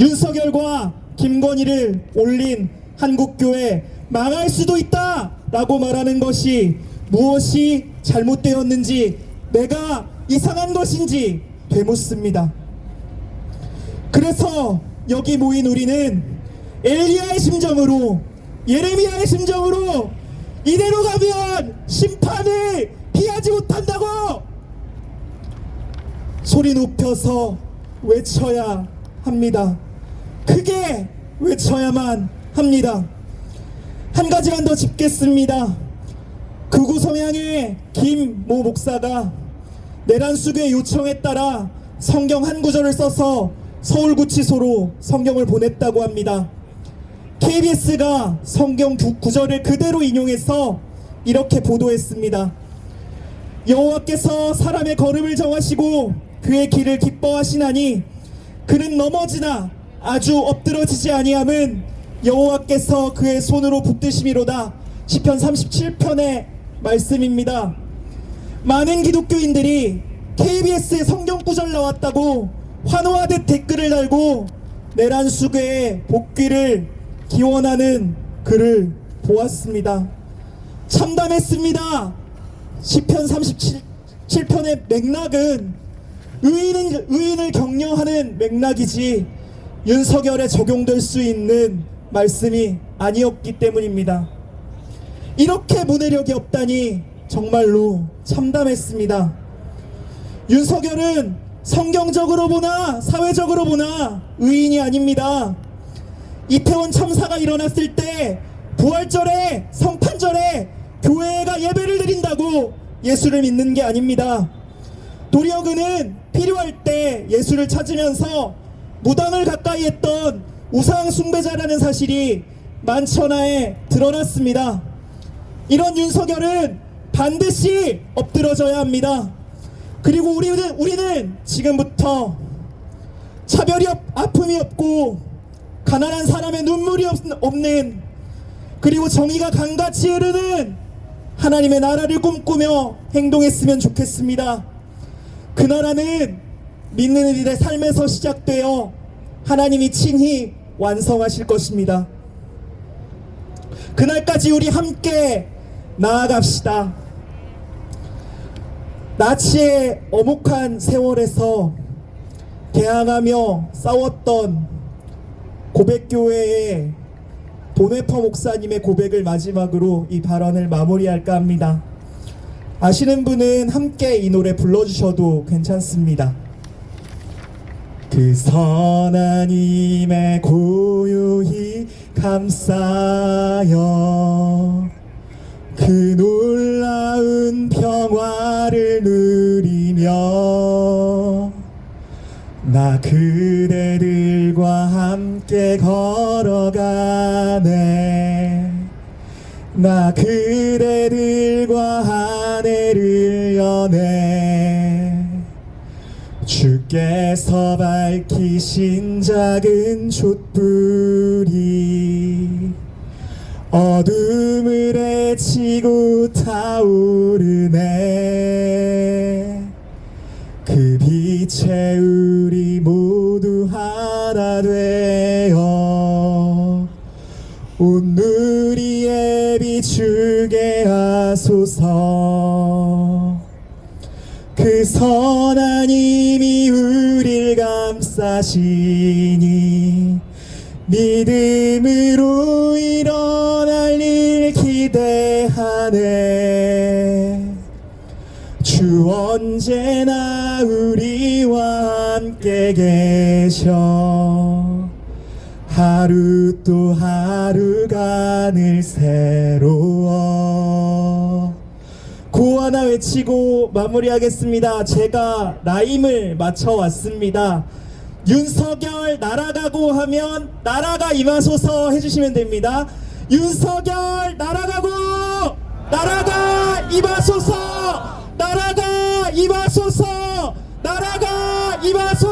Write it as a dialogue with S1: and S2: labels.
S1: 윤석열과 김건희를 올린 한국교회 망할 수도 있다 라고 말하는 것이 무엇이 잘못되었는지 내가 이상한 것인지 되묻습니다. 그래서 여기 모인 우리는 엘리야의 심정으로 예레미야의 심정으로 이대로 가면 심판을 피하지 못한다고 소리 높여서 외쳐야 합니다. 크게 외쳐야만 합니다. 한 가지만 더 짚겠습니다. 극우 성향의 김 모 목사가 내란수교의 요청에 따라 성경 한 구절을 써서 서울구치소로 성경을 보냈다고 합니다. KBS가 성경 두 구절을 그대로 인용해서 이렇게 보도했습니다. 여호와께서 사람의 걸음을 정하시고 그의 길을 기뻐하시나니 그는 넘어지나 아주 엎드러지지 아니함은 여호와께서 그의 손으로 붙드심이로다 시편 37편의 말씀입니다. 많은 기독교인들이 KBS에 성경 구절 나왔다고 환호하듯 댓글을 달고 내란 수괴의 복귀를 기원하는 글을 보았습니다. 참담했습니다. 시편 37편의 맥락은 의인을, 의인을 격려하는 맥락이지 윤석열에 적용될 수 있는 말씀이 아니었기 때문입니다. 이렇게 문해력이 없다니 정말로 참담했습니다. 윤석열은 성경적으로 보나 사회적으로 보나 의인이 아닙니다. 이태원 참사가 일어났을 때 부활절에 성탄절에 교회가 예배를 드린다고 예수를 믿는 게 아닙니다. 도리어 그는 필요할 때 예수를 찾으면서 무당을 가까이 했던 우상 숭배자라는 사실이 만천하에 드러났습니다. 이런 윤석열은 반드시 엎드러져야 합니다. 그리고 우리는 우리는 지금부터 차별이 없, 아픔이 없고 가난한 사람의 눈물이 없, 없는 그리고 정의가 강같이 흐르는 하나님의 나라를 꿈꾸며 행동했으면 좋겠습니다. 그 나라는 믿는 이들의 삶에서 시작되어 하나님이 친히 완성하실 것입니다. 그날까지 우리 함께 나아갑시다. 나치의 어묵한 세월에서 개항하며 싸웠던 고백교회의 보네퍼 목사님의 고백을 마지막으로 이 발언을 마무리할까 합니다. 아시는 분은 함께 이 노래 불러주셔도 괜찮습니다. 그 힘에 고요히 감싸여 그 놀라운 평화를 누리며 나 그대들과 함께 걸어가네. 나 그대들과 하늘 주께서 밝히신 작은 촛불이 어둠을 헤치고 타오르네. 그 빛에 우리 모두 하나 되어 온누리에 비추게 하소서. 그 선한 힘이 우릴 감싸시니 믿음으로 일어날 일 기대하네. 주 언제나 우리와 함께 계셔. 하루 또 하루가 늘 새로워 구호 하나 외치고 마무리하겠습니다. 제가 라임을 맞춰왔습니다. 윤석열 날아가고 하면 날아가 임하소서 해주시면 됩니다. 윤석열 날아가고 날아가 임하소서 날아가 임하소서 날아가 임하소서